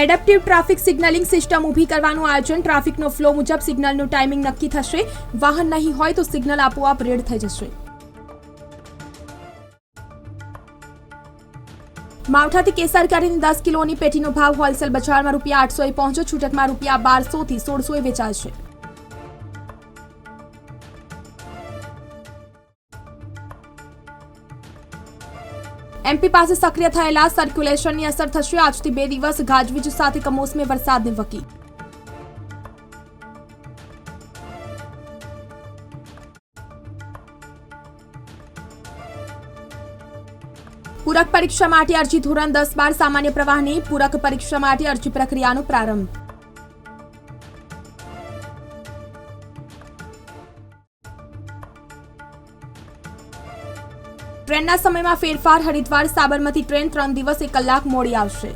એડપ્ટિવ traffic signalling system ઊભી કરવાનું આયોજન. ટ્રાફિકનો ફ્લો મુજબ સિગ્નલનું ટાઈમિંગ નક્કી થશે. વાહન નહીં હોય તો સિગ્નલ આપોઆપ રેડ થઈ જશે. માવઠાથી કેસર કરીને દસ કિલોની પેટીનો ભાવ હોલસેલ બજારમાં રૂપિયા આઠસોએ પહોંચ્યો. છૂટકમાં રૂપિયા બારસોથી સોળસોએ વેચાશે એમપી પાસે સક્રિય થયેલા સર્ક્યુલેશનની અસર થશે. આજથી બે દિવસ ગાજવીજ સાથે કમોસમી વરસાદની વકી. પૂરક પરીક્ષા માટે અરજી ધોરણ દસ બાર સામાન્ય પ્રવાહની પૂરક પરીક્ષા માટે અરજી પ્રક્રિયાનો પ્રારંભ. ટ્રેનના સમયમાં ફેરફાર હરિદ્વાર સાબરમતી ટ્રેન ત્રણ દિવસ એક કલાક મોડી આવશે.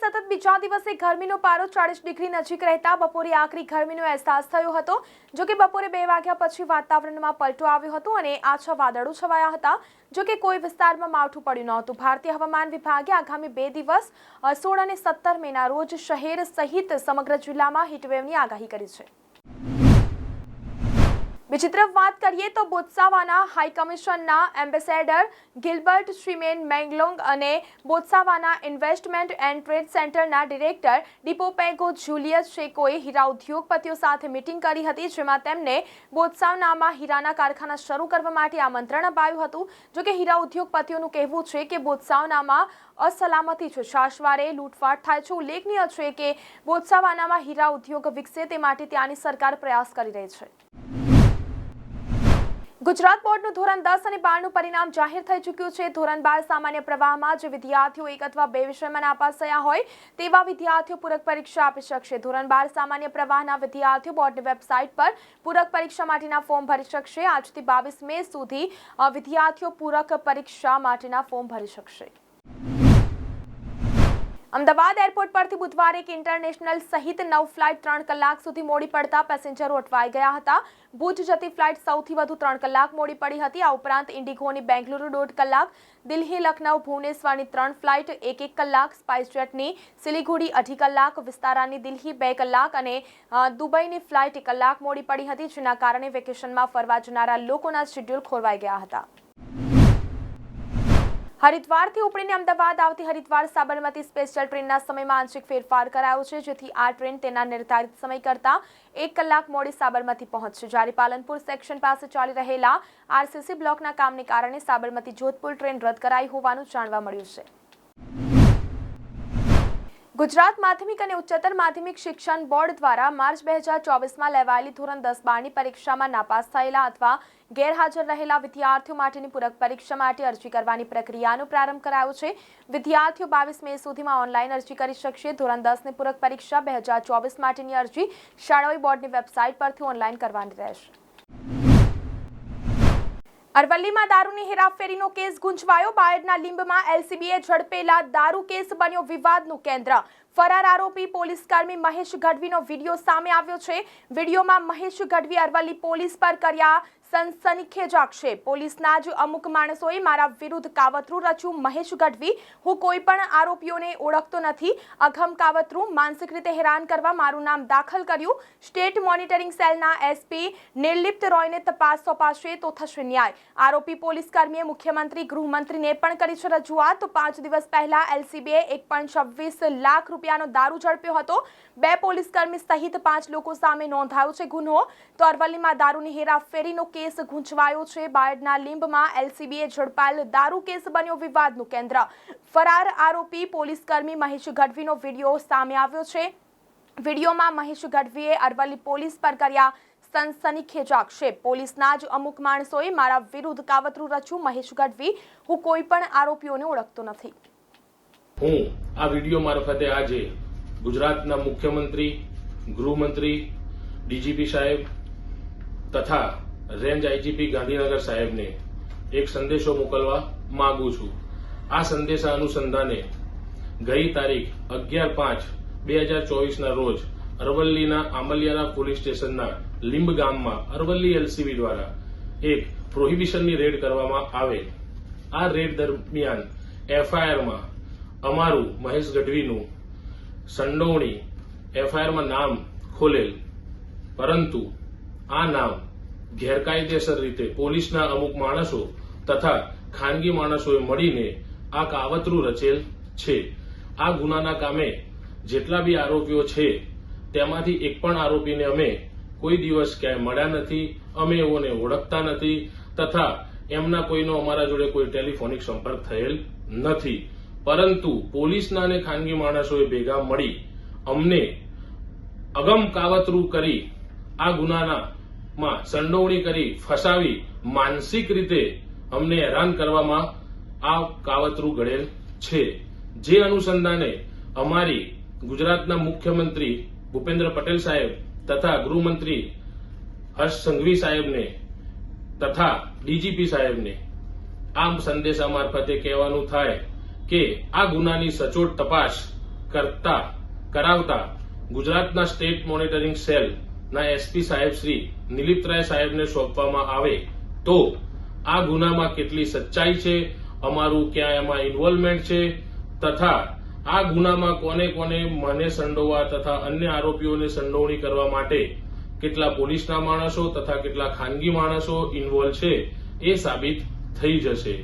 સતત બીજા દિવસે ગરમીનો પારો ચાળીસ ડિગ્રી નજીક રહેતા બપોરે આખરી ગરમીનો અહેસાસ થયો હતો. જો કે બપોરે બે વાગ્યા પછી વાતાવરણમાં પલટો આવ્યો હતો અને આછા વાદળો છવાયા હતા. જો કે કોઈ વિસ્તારમાં માવઠું પડ્યું નહોતું. ભારતીય હવામાન વિભાગે આગામી બે દિવસ સોળ અને સત્તર મેના રોજ શહેર સહિત સમગ્ર જિલ્લામાં હીટવેવની આગાહી કરી છે. બીજી તરફ વાત કરીએ તો બોત્સાવાના હાઈ કમિશનના એમ્બેસેડર ગિલબર્ટ શ્રીમેન મેંગલોંગ અને બોત્સાવાના ઇન્વેસ્ટમેન્ટ એન્ડ ટ્રેડ સેન્ટરના ડિરેક્ટર ડિપોપેગો જુલિયસ શેકોએ હીરા ઉદ્યોગપતિઓ સાથે મીટિંગ કરી હતી, જેમાં તેમને બોત્સાવનામાં હીરાના કારખાના શરૂ કરવા માટે આમંત્રણ અપાયું હતું. જોકે હીરા ઉદ્યોગપતિઓનું કહેવું છે કે બોત્સાવનામાં અસલામતી છે. શાસવારે લૂંટફાટ થાય છે. ઉલ્લેખનીય છે કે બોત્સાવાનામાં હીરા ઉદ્યોગ વિકસે તે માટે ત્યાંની સરકાર પ્રયાસ કરી રહી છે. ગુજરાત બોર્ડનું ધોરણ દસ અને બારનું પરિણામ જાહેર થઈ ચૂક્યું છે. ધોરણ બાર સામાન્ય પ્રવાહમાં જે વિદ્યાર્થીઓ એક અથવા બે વિષયમાં નાપાસ થયા હોય તેવા વિદ્યાર્થીઓ પૂરક પરીક્ષા આપી શકશે. ધોરણ બાર સામાન્ય પ્રવાહના વિદ્યાર્થીઓ બોર્ડની વેબસાઇટ પર પૂરક પરીક્ષા માટેના ફોર્મ ભરી શકશે. આજથી બાવીસ મે સુધી વિદ્યાર્થીઓ પૂરક પરીક્ષા માટેના ફોર્મ ભરી શકશે. અમદાવાદ એરપોર્ટ પરથી બુધવારે એક ઇન્ટરનેશનલ સહિત નવ ફ્લાઇટ ત્રણ કલાક સુધી મોડી પડતા પેસેન્જરો અટવાઈ ગયા હતા. ભુજ જતી ફ્લાઇટ સૌથી વધુ ત્રણ કલાક મોડી પડી હતી. આ ઉપરાંત ઇન્ડિગોની બેંગલુરુ દોઢ કલાક, દિલ્હી, લખનઉ, ભુવનેશ્વરની ત્રણ ફ્લાઇટ, એક એક કલાક સ્પાઇસજેટની સિલિગુડી અઢી કલાક, વિસ્તારાની દિલ્હી બે કલાક અને દુબઈની ફ્લાઇટ એક કલાક મોડી પડી હતી, જેના કારણે વેકેશનમાં ફરવા જનારા લોકોના શેડ્યુલ ખોરવાઈ ગયા હતા. હરિદ્વારથી ઉપડીને અમદાવાદ આવતી હરિદ્વાર સાબરમતી સ્પેશિયલ ટ્રેનના સમયમાં આંશિક ફેરફાર કરાયો છે, જેથી આ ટ્રેન તેના નિર્ધારિત સમય કરતાં એક કલાક મોડી સાબરમતી પહોંચશે. જ્યારે પાલનપુર સેક્શન પાસે ચાલી રહેલા આરસીસી બ્લોકના કામને કારણે સાબરમતી જોધપુર ટ્રેન રદ કરાઈ હોવાનું જાણવા મળ્યું છે. ગુજરાત માધ્યમિક અને ઉચ્ચતર માધ્યમિક શિક્ષણ બોર્ડ દ્વારા માર્ચ બે હજાર ચોવીસમાં લેવાયેલી ધોરણ દસ બારની પરીક્ષામાં નાપાસ થયેલા અથવા ગેરહાજર રહેલા વિદ્યાર્થીઓ માટેની પૂરક પરીક્ષા માટે અરજી કરવાની પ્રક્રિયાનો પ્રારંભ કરાયો છે. વિદ્યાર્થીઓ બાવીસ મે સુધીમાં ઓનલાઈન અરજી કરી શકશે. ધોરણ દસની પૂરક પરીક્ષા બે હજાર ચોવીસ માટેની અરજી શાળાઓએ બોર્ડની વેબસાઇટ પરથી ઓનલાઈન કરવાની રહેશે. અરવલ્લીમાં દારૂની હેરાફેરીનો કેસ ગુંચવાયો. બાયડના લીંબમાં એલસીબીએ ઝડપેલા દારૂ કેસ બન્યો વિવાદનું કેન્દ્ર. ફરાર આરોપી પોલીસ કર્મી મહેશ ગઢવીનો વીડિયો સામે આવ્યો છે. વિડીયોમાં મહેશ ગઢવી અરવલ્લી પોલીસ પર કર્યા સનસનીખેજ આક્ષેપ. પોલીસના જ અમુક માણસોએ મારા વિરુદ્ધ કાવતરું રચ્યું મહેશ ગઢવી. હું કોઈ પણ આરોપીઓને ઓળખતો નથી. અઘમ કાવતરું માનસિક રીતે હેરાન કરવા મારું નામ દાખલ કર્યું. સ્ટેટ મોનિટરિંગ સેલના એસપી નિર્લિપ્ત રોયને તપાસ સોંપાશે તો થશે ન્યાય. આરોપી પોલીસ કર્મીએ મુખ્યમંત્રી, ગૃહમંત્રીને પણ કરી છે રજૂઆત. તો પાંચ દિવસ પહેલા એલસીબીએ એક લાખ લાખ રૂપિયાનો દારૂ ઝડપ્યો હતો. બે પોલીસ કર્મી સહિત પાંચ લોકો સામે નોંધાયો છે ગુનો. તો અરવલ્લીમાં દારૂની હેરાફેરીનો કેસ ગુંચવાયો છે. બાયડના લીંબમાં એલસીબીએ ઝડપાયેલ દારૂ કેસ બન્યો વિવાદનું કેન્દ્ર. ફરાર આરોપી પોલીસ કર્મી મહેશ ગઢવીનો વીડિયો સામે આવ્યો છે. વિડીયોમાં મહેશ ગઢવીએ અરવલ્લી પોલીસ પર કર્યા સનસનીખેજ આક્ષેપ પોલીસના જ અમુક માણસોએ મારા વિરુદ્ધ કાવતરું રચ્યું. મહેશ ગઢવી, હું કોઈ પણ આરોપીઓને ઓળખતો નથી. હું આ વીડિયો મારફતે આજે ગુજરાતના મુખ્યમંત્રી, ગૃહમંત્રી, ડીજીપી સાહેબ તથા રેન્જ આઈજીપી ગાંધીનગર સાહેબને એક સંદેશો મોકલવા માંગુ છું. આ સંદેશા અનુસંધાને ગઈ તારીખ અગિયાર પાંચ બે હજાર ચોવીસના રોજ અરવલ્લીના આમલિયારા પોલીસ સ્ટેશનના લીંબ ગામમાં અરવલ્લી એલસીબી દ્વારા એક પ્રોહિબિશનની રેડ કરવામાં આવે આ રેડ દરમિયાન એફઆઈઆરમાં અમારું મહેશ ગઢવીનું સંડોવણી એફઆઈઆરમાં નામ ખોલેલ. પરંતુ આ નામ ગેરકાયદેસર રીતે પોલીસના અમુક માણસો તથા ખાનગી માણસોએ મળીને આ કાવતરું રચેલ છે. આ ગુનાના કામે જેટલા બી આરોપીઓ છે, તેમાંથી એક પણ આરોપીને અમે કોઈ દિવસ ક્યાંય મળ્યા નથી, અમે એઓને ઓળખતા નથી તથા એમના કોઈનો અમારા જોડે કોઈ ટેલિફોનિક સંપર્ક થયેલ નથી. પરંતુ પોલીસના અને ખાનગી માણસોએ ભેગા મળી અમને અગમ કાવતરું કરી, આ ગુનાના સંડોવણી કરી, ફસાવી, માનસિક રીતે અમને હેરાન કરવામાં આ કાવતરું ઘડેલ છે. જે અનુસંધાને અમારી ગુજરાતના મુખ્યમંત્રી ભૂપેન્દ્ર પટેલ સાહેબ તથા ગૃહમંત્રી હર્ષ સંઘવી સાહેબને તથા ડીજીપી સાહેબને આમ સંદેશા મારફતે કહેવાનું થાય કે આ ગુનાની સચોટ તપાસ કરતા, કરાવતા ગુજરાતના સ્ટેટ મોનિટરિંગ સેલ ના એસપી સાહેબ શ્રી નિલિપ્તરાય સાહેબને સોંપવામાં આવે તો આ ગુનામાં કેટલી સચ્ચાઈ છે, અમારું ક્યાં એમાં ઇન્વોલ્વમેન્ટ છે, તથા આ ગુનામાં કોને કોને મને સંડોવા તથા અન્ય આરોપીઓને સંડોવણી કરવા માટે કેટલા પોલીસના માણસો તથા કેટલા ખાનગી માણસો ઇન્વોલ્વ છે, એ સાબિત થઈ જશે.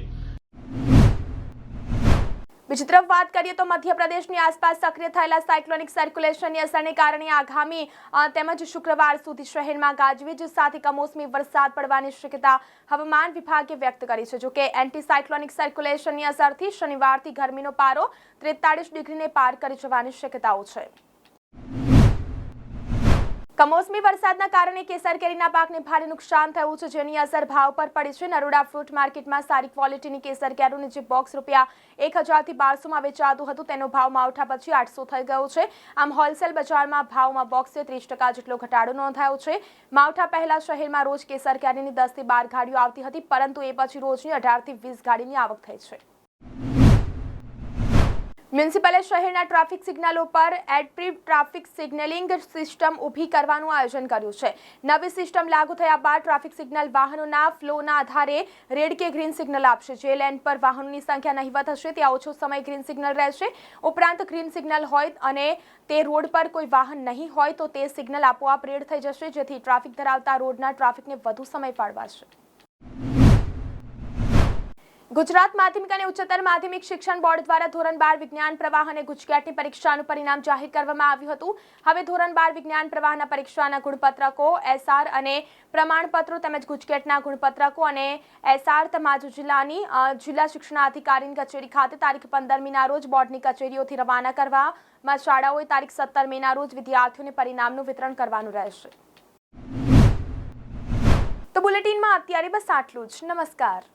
બીજી તરફ વાત કરીએ તો મધ્યપ્રદેશની આસપાસ સક્રિય થયેલા સાયક્લોનિક સર્ક્યુલેશનની અસરને કારણે આગામી તેમજ શુક્રવાર સુધી શહેરમાં ગાજવીજ સાથે કમોસમી વરસાદ પડવાની શક્યતા હવામાન વિભાગે વ્યક્ત કરી છે. જોકે એન્ટી સાયક્લોનિક સર્ક્યુલેશનની અસરથી શનિવારથી ગરમીનો પારો ત્રેતાળીસ ડિગ્રીને પાર કરી જવાની શક્યતાઓ છે. કમોસમી વરસાદના કારણે કેસર કેરીના પાકને ભારે નુકસાન થયું છે, જેની અસર ભાવ પર પડી છે. નરોડા ફ્રૂટ માર્કેટમાં સારી ક્વોલિટીની કેસર કેરીનું જે બોક્સ રૂપિયા એક હજારથી બારસોમાં વેચાતું હતું, તેનો ભાવ માવઠા પછી આઠસો થઈ ગયો છે. આમ હોલસેલ બજારમાં ભાવમાં બોક્સે ત્રીસ ટકા જેટલો ઘટાડો નોંધાયો છે. માવઠા પહેલા શહેરમાં રોજ કેસર કેરીની દસથી બાર ગાડીઓ આવતી હતી, પરંતુ એ પછી રોજની અઢારથી વીસ ગાડીની આવક થઈ છે. મ્યુનિસિપલે શહેરના ટ્રાફિક સિગ્નલો પર એડપ્રી ટ્રાફિક સિગ્નલિંગ સિસ્ટમ ઊભી કરવાનું આયોજન કર્યું છે. નવી સિસ્ટમ લાગુ થયા બાદ ટ્રાફિક સિગ્નલ વાહનોના ફ્લોના આધારે રેડ કે ગ્રીન સિગ્નલ આપશે. જે લેન પર વાહનોની સંખ્યા નહીવત હશે, ત્યાં ઓછો સમય ગ્રીન સિગ્નલ રહેશે. ઉપરાંત ગ્રીન સિગ્નલ હોય અને તે રોડ પર કોઈ વાહન નહીં હોય તો તે સિગ્નલ આપોઆપ રેડ થઈ જશે, જેથી ટ્રાફિક ધરાવતા રોડના ટ્રાફિકને વધુ સમય ફાળવાશે. ગુજરાત માધ્યમિક અને ઉચ્ચતર માધ્યમિક શિક્ષણ બોર્ડ દ્વારા ધોરણ બાર વિજ્ઞાન પ્રવાહ અને ગુજકેટની પરીક્ષાનું પરિણામ જાહેર કરવામાં આવ્યું હતું. હવે ધોરણ બાર વિજ્ઞાન પ્રવાહના પરીક્ષાના ગુણપત્રકો, એસઆર અને પ્રમાણપત્રો તેમજ ગુજકેટના ગુણપત્રકો અને એસઆર તમામ જિલ્લાની જિલ્લા શિક્ષણાધિકારીની કચેરી ખાતે તારીખ પંદરમીના રોજ બોર્ડની કચેરીઓથી રવાના કરવામાં શાળાઓએ તારીખ સત્તર મેના રોજ વિદ્યાર્થીઓને પરિણામનું વિતરણ કરવાનું રહેશે. તો બુલેટિનમાં અત્યારે બસ આટલું જ. નમસ્કાર.